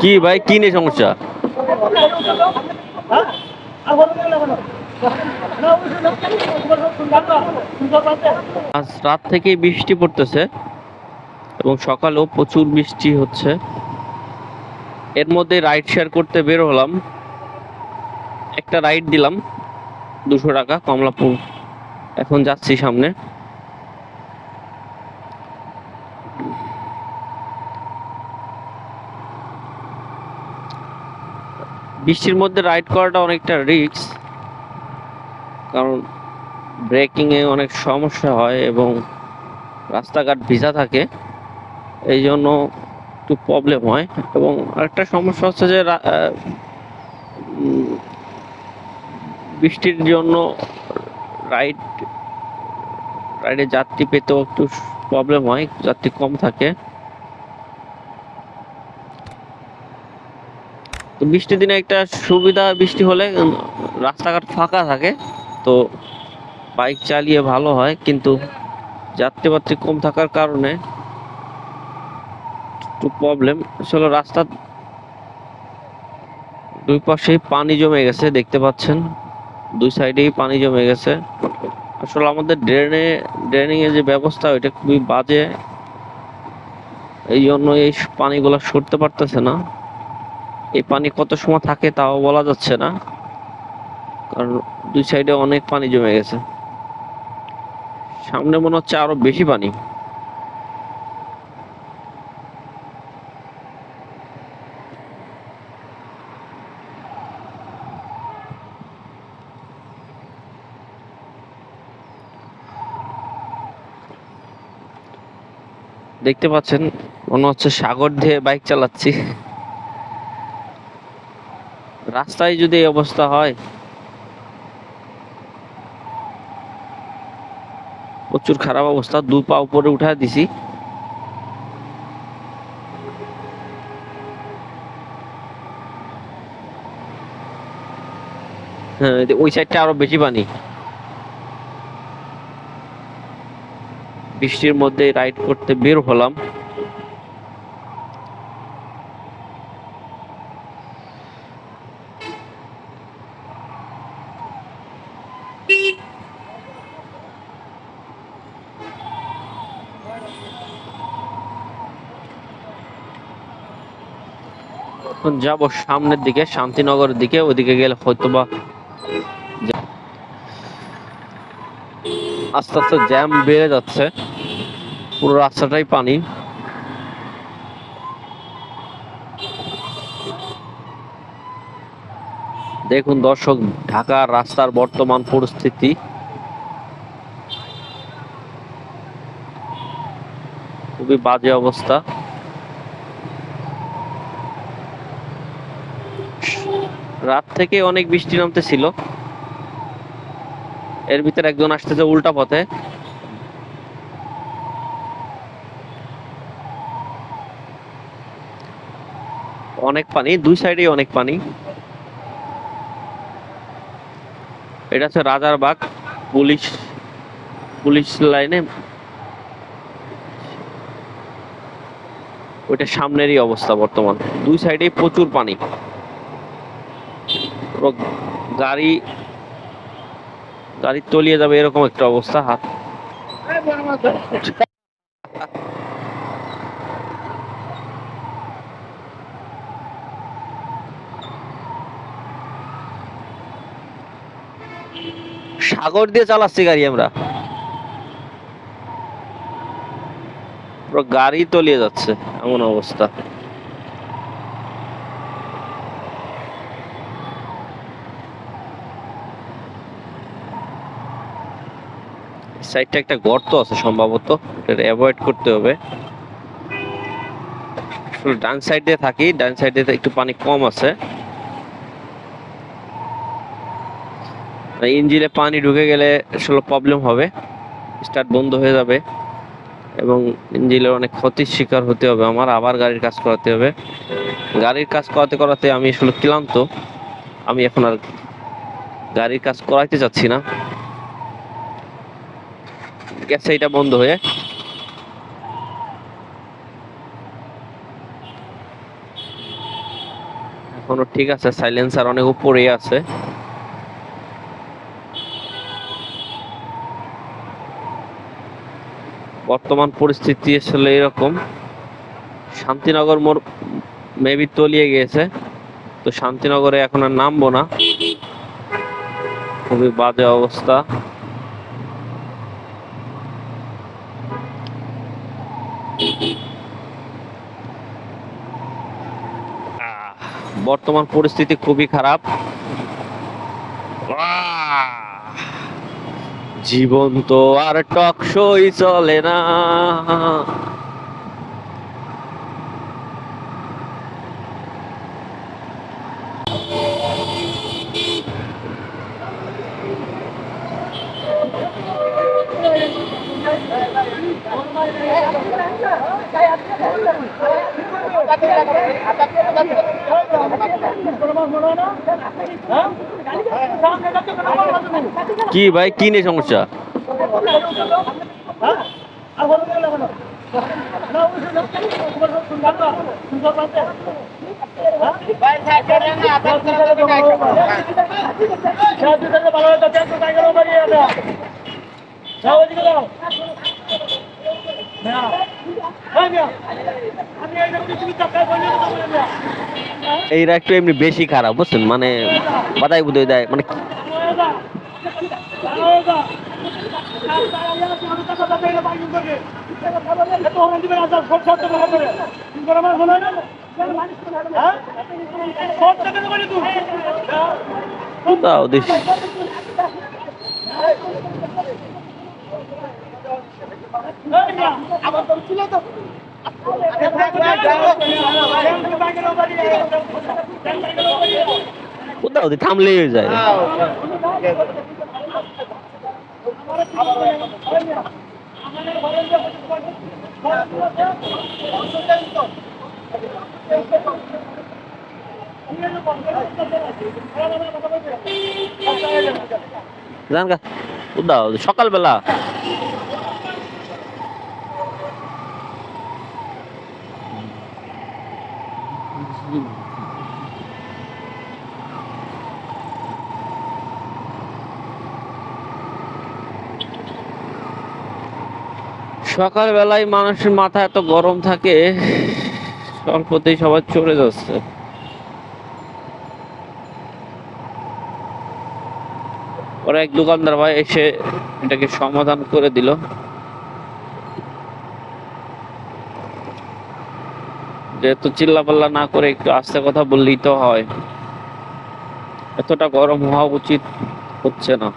কি ভাই, কি নেই সমস্যা? আজ রাত থেকে বৃষ্টি পড়তেছে এবং সকালেও প্রচুর বৃষ্টি হচ্ছে। এর মধ্যে রাইড শেয়ার করতে বের হলাম। একটা রাইড দিলাম, দুশো টাকা, কমলাপুর। এখন যাচ্ছি সামনে। বৃষ্টির মধ্যে রাইড করাটা অনেকটা রিস্ক কারণ ব্রেকিং এ অনেক সমস্যা হয় এবং রাস্তাঘাট ভিজা থাকে এই জন্য একটু প্রবলেম হয়। এবং আরেকটা সমস্যা হচ্ছে যে বৃষ্টির জন্য রাইড রাইডে যাত্রী পেতেও একটু প্রবলেম হয়, যাত্রী কম থাকে। তো বৃষ্টির দিনে একটা সুবিধা বৃষ্টি হলে রাস্তাঘাট ফাঁকা থাকে, তো বাইক চালিয়ে ভালো হয়, কিন্তু যাত্রী বাত্রী কম থাকার কারণে একটু প্রবলেম আসলে রাস্তার দুই পাশেই পানি জমে গেছে, দেখতে পাচ্ছেন। দুই সাইডেই পানি জমে গেছে। আসলে আমাদের ড্রেনে ড্রেনিং এর যে ব্যবস্থা, ওইটা খুবই বাজে। এই জন্য এই পানিগুলো সরতে পারতেছে না। এই পানি কত সময় থাকে তাও বলা যাচ্ছে না। কারণ দুই সাইডে অনেক পানি জমে গেছে। সামনে মনে হচ্ছে আরও বেশি পানি। দেখতে পাচ্ছেন, মনে হচ্ছে সাগর দিয়ে বাইক চালাচ্ছি। রাস্তায় যদি এই অবস্থা হয়, প্রচুর খারাপ অবস্থা, দু পা উপরে উঠায় দিছি। হ্যাঁ ওই সাইডটা আরও বেশি পানি। বৃষ্টির মধ্যে রাইড করতে বের হলাম। যাব সামনের দিকে শান্তিনগরের দিকে। ওদিকে গেলে হয়তোবা আস্তে আস্তে জ্যাম বেড়ে যাচ্ছে। পুরো রাস্তাটাই পানি। দেখুন দর্শক, ঢাকার রাস্তার বর্তমান পরিস্থিতি। খুবই বাজে অবস্থা। রাত থেকে অনেক বৃষ্টি নামতেছিল। এর ভিতরে একজন আসতেছে উল্টা পথে। অনেক পানি, দুই সাইডে অনেক পানি। এটা হচ্ছে রাজারবাগ পুলিশ পুলিশ লাইনে। ওইটা সামনেরই অবস্থা বর্তমান। দুই সাইডেই প্রচুর পানি। গাড়ি গাড়ি তলিয়ে যাবে, এরকম একটা অবস্থা হাত সাগর দিয়ে চালাচ্ছি গাড়ি আমরা। গাড়ি তলিয়ে যাচ্ছে, এমন অবস্থা। সাইডটা একটা গর্ত আছে সম্ভবত, এটা অ্যাভয়েড করতে হবে। ডান সাইড থাকি, ডান সাইডে একটু পানি কম আছে। ইঞ্জিনে পানি ঢুকে গেলে আসলে প্রবলেম হবে স্টার্ট বন্ধ হয়ে যাবে, এবং ইঞ্জিনের অনেক ক্ষতির শিকার হতে হবে আমার, আবার গাড়ির কাজ করাতে হবে। গাড়ির কাজ করাতে করাতে আমি আসলে ক্লান্ত, আমি এখন আর গাড়ির কাজ করাইতে চাচ্ছি না। গেছে এটা বন্ধ হয়ে। এখনও ঠিক আছে সাইলেন্সার অনেক উপরে আছে। বর্তমান পরিস্থিতি আসলে এরকম। শান্তিনগর মোড় মেবি তলিয়ে গিয়েছে, তো শান্তিনগরে এখন আর নামবো না। খুবই বাজে অবস্থা। বর্তমান পরিস্থিতি খুবই খারাপ। জীবন তো আর টকসই চলে না। কি ভাই কি নিয়ে সমস্যা এইরা একটু এমনি বেশি খারাপ বুঝছেন? মানে বাদাই বুদাই দেয় মানে দাও দিস। কোথাও হয়ে যায়? জান গা সকালবেলা। সকালবেলায় মানুষের মাথা এত গরম থাকে স্বল্পতেই সবার চলে যাচ্ছে। ওরা এক দোকানদার ভাই এসে এটাকে সমাধান করে দিল। যেহেতু চিল্লাপাল্লা না করে একটু আস্তে কথা বললেই তো হয়। এতটা গরম হওয়া উচিত হচ্ছে না।